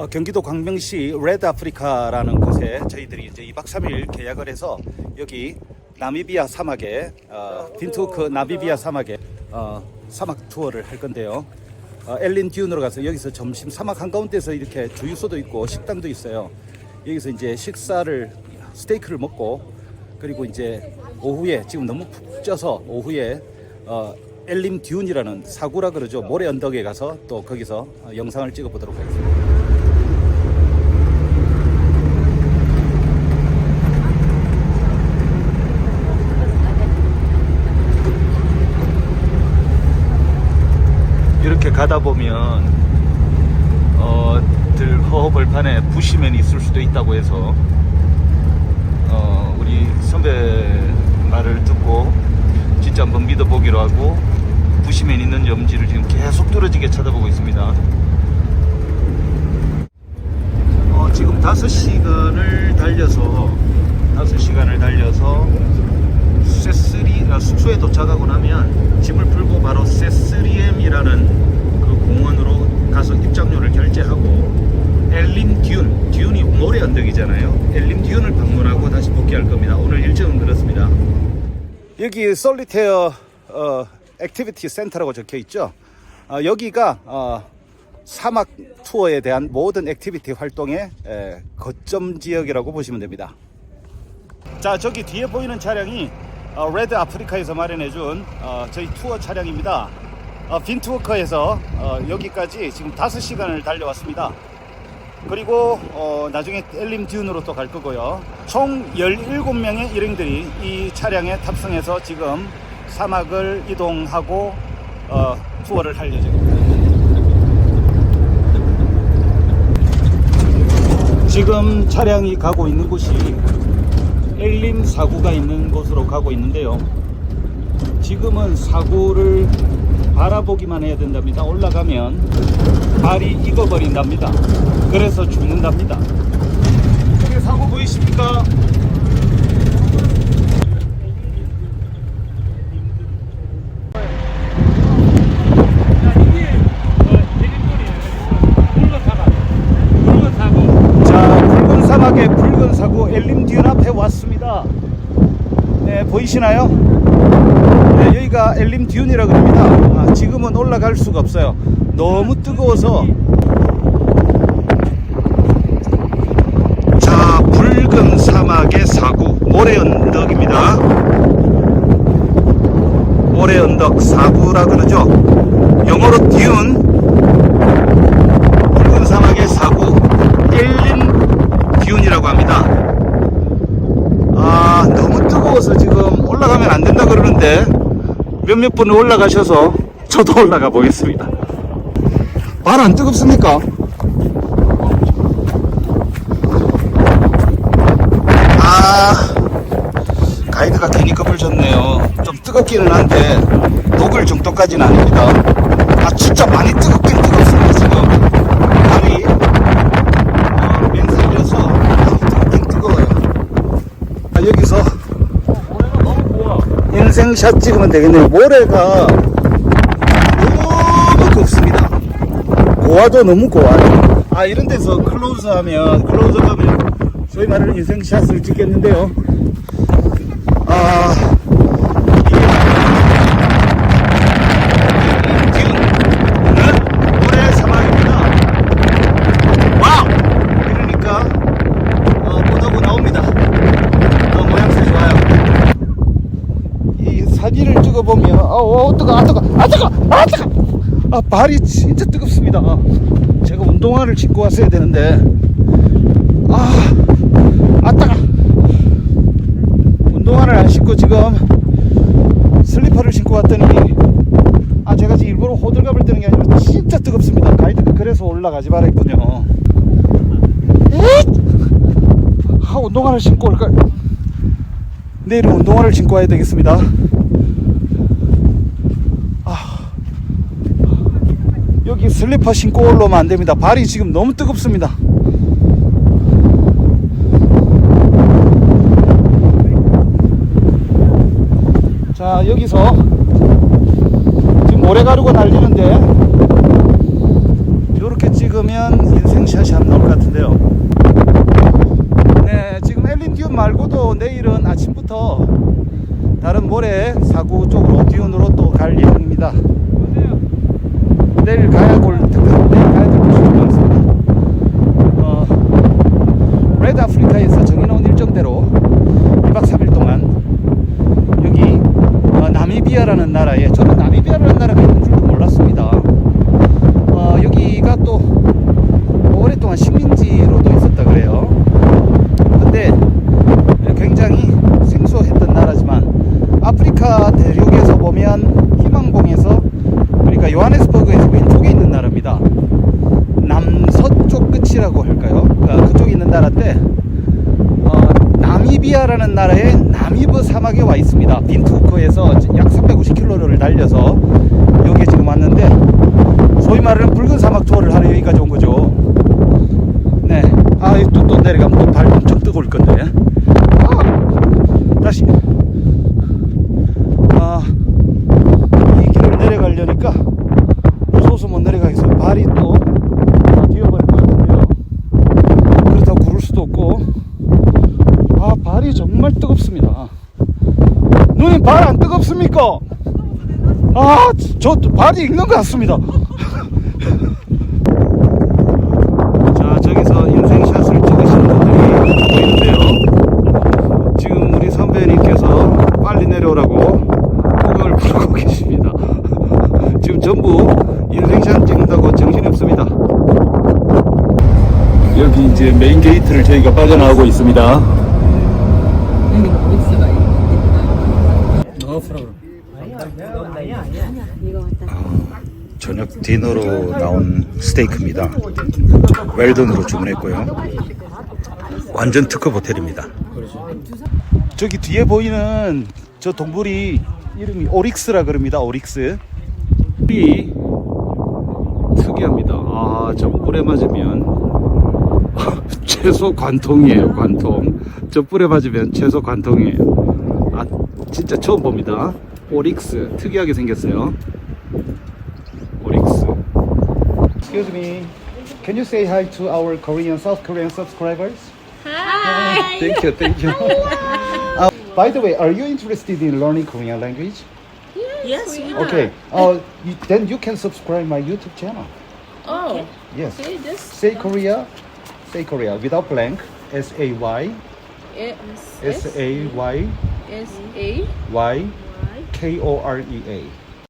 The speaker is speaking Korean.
어, 경기도 광명시 레드 아프리카라는 곳에 저희들이 이제 2박 3일 계약을 해서 여기 나미비아 사막에 어, 빈투크 나미비아 사막에 어, 사막 투어를 할 건데요. 어, 엘린 듀운으로 가서 여기서 점심 사막 한가운데서 이렇게 주유소도 있고 식당도 있어요. 여기서 이제 식사를 스테이크를 먹고 그리고 이제 오후에 지금 너무 푹 쪄서 오후에 어, 엘림 듀운이라는 사구라 그러죠 모래 언덕에 가서 또 거기서 어, 영상을 찍어 보도록 하겠습니다. 가다 보면 어, 들 허허벌판에 부시맨이 있을 수도 있다고 해서 어, 우리 선배 말을 듣고 진짜 한번 믿어보기로 하고 부시맨 있는지 없는지를 지금 계속 뚫어지게 쳐다보고 있습니다. 어, 지금 5시간을 달려서 5시간을 달려서 세스리 아, 숙소에 도착하고 나면 짐을 풀고 바로 세스리엠이라는 그 공원으로 가서 입장료를 결제하고 엘림 듀운 듀운이 모래 언덕이잖아요. 엘림 듀운을 방문하고 다시 복귀할 겁니다. 오늘 일정은 그렇습니다. 여기 솔리테어 어, 액티비티 센터라고 적혀 있죠? 어, 여기가 어, 사막 투어에 대한 모든 액티비티 활동의 에, 거점 지역이라고 보시면 됩니다. 자 저기 뒤에 보이는 차량이 어, 레드 아프리카에서 마련해준 어, 저희 투어 차량입니다. 어, 빈투어커에서 어, 여기까지 지금 5시간을 달려왔습니다. 그리고 어, 나중에 엘림 듀운으로 또 갈 거고요. 총 17명의 일행들이 이 차량에 탑승해서 지금 사막을 이동하고 어, 투어를 할 예정입니다. 지금 차량이 가고 있는 곳이 엘림 사구가 있는 곳으로 가고 있는데요. 지금은 사구를 바라보기만 해야 된답니다. 올라가면 발이 익어버린답니다. 그래서 죽는답니다. 여기 사고 보이십니까? 자, 붉은 사막의 붉은 사구 엘림 듀운 앞에 왔습니다. 네, 보이시나요? 네, 여기가 엘림 듀운이라 그럽니다. 아, 지금은 올라갈 수가 없어요. 너무 뜨거워서. 자, 붉은 사막의 사구 모래 언덕입니다. 모래 언덕 사구라 그러죠. 영어로 듀운 붉은 사막의 사구 엘림 듀운이라고 합니다. 아 너무 뜨거워서 지금 올라가면 안 된다 그러는데 몇몇 분은 올라가셔서 저도 올라가 보겠습니다. 발 안 뜨겁습니까? 아 가이드가 괜히 겁을 줬네요. 좀 뜨겁기는 한데 녹을 정도까지는 아닙니다. 아 진짜 많이 뜨겁긴 뜨겁습니다 지금. 발이 어, 맨살려서 뜨겁긴 뜨거워요. 아, 여기서 인생샷 찍으면 되겠네요. 모래가 너무 곱습니다. 고와도 너무 고와요. 아 이런 데서 클로즈 하면 클로즈 하면 소위 말하는 인생샷을 찍겠는데요. 아 이게 지금 모래 사막입니다. 와우! 이러니까 어, 못하고 나옵니다. 어, 모양새 좋아요. 이 사진을 찍어보면 아, 어, 뜨거, 아 뜨거, 아 뜨거, 아. 아 발이 진짜 뜨겁습니다. 제가 운동화를 신고 왔어야 되는데 아, 아 뜨거. 운동화를 안 신고 지금 슬리퍼를 신고 왔더니 아 제가 지금 일부러 호들갑을 뜨는 게 아니라 진짜 뜨겁습니다. 가이드가 그래서 올라가지 말했군요. 아, 운동화를 신고 올걸. 내일은 운동화를 신고 와야 되겠습니다. 여기 슬리퍼 신고 올라오면 안 됩니다. 발이 지금 너무 뜨겁습니다. 자, 여기서 지금 모래 가루가 날리는데 이렇게 찍으면 인생샷이 한번 같은데요. 네, 지금 엘린 듀 말고도 내일은 아침부터 다른 모래 사구 쪽으로 듀온으로 또 갈 예정입니다. 내일 가야 볼 특급, 내일 가야 될 곳이 많습니다. 어, 레드 아프리카에서 정해놓은 일정대로 2박 3일 동안 여기 어, 나미비아라는 나라에 저는 나미비아라는 나라가 있는 줄도 몰랐습니다. 어, 여기가 또 오랫동안 식민지로도 있었다 그래요. 근데 굉장히 생소했던 나라지만 아프리카 대륙에서 보면 희망봉에서 그러니까 요하네스버그에서 왼쪽에 있는 나라입니다. 남서쪽 끝이라고 할까요? 그러니까 그쪽에 있는 나라인데 어, 나미비아라는 나라의 나미브 사막에 와 있습니다. 빈투크에서 약 350km를 달려서 여기에 지금 왔는데 소위 말하는 붉은 사막 투어를 하러 여기까지 온 거죠. 네. 아, 또, 또 내려가면 또 발 엄청 뜨거울 건데. 아, 다시. 아, 이 길을 내려가려니까 무서워서 못 내려가겠어. 발이 또 뛰어버릴 것 같은데요. 그렇다고 구를 수도 없고. 아, 발이 정말 뜨겁습니다. 누님 발 안 뜨겁습니까? 아, 저, 저 발이 익는 것 같습니다. 자, 저기서 인생샷을 찍으신 분들이 보이는데요. 지금 우리 선배님께서 빨리 내려오라고 꿈을 부르고 계십니다. 지금 전부 인생샷 찍는다고 정신이 없습니다. 여기 이제 메인 게이트를 저희가 빠져나오고 있습니다. 저녁 디너로 나온 스테이크입니다. 웰던으로 주문했고요. 완전 특급 호텔입니다. 저기 뒤에 보이는 저 동물이 이름이 오릭스라 그럽니다. 오릭스. 이 특이합니다. 아, 저 뿔에 맞으면 최소 관통이에요. 관통. 저 뿔에 맞으면 최소 관통이에요. 아, 진짜 처음 봅니다. 오릭스 특이하게 생겼어요. 오릭스. Excuse me. Can you say hi to our Korean, South Korean subscribers? Hi. Thank you, thank you. Uh, by the way, are you interested in learning Korean language? Yes, we Okay. Uh, you, then you can subscribe my YouTube channel. Oh, Yes. okay, just Say Korea. Say Korea without blank. S A Y S S A Y S A Y K O R E A.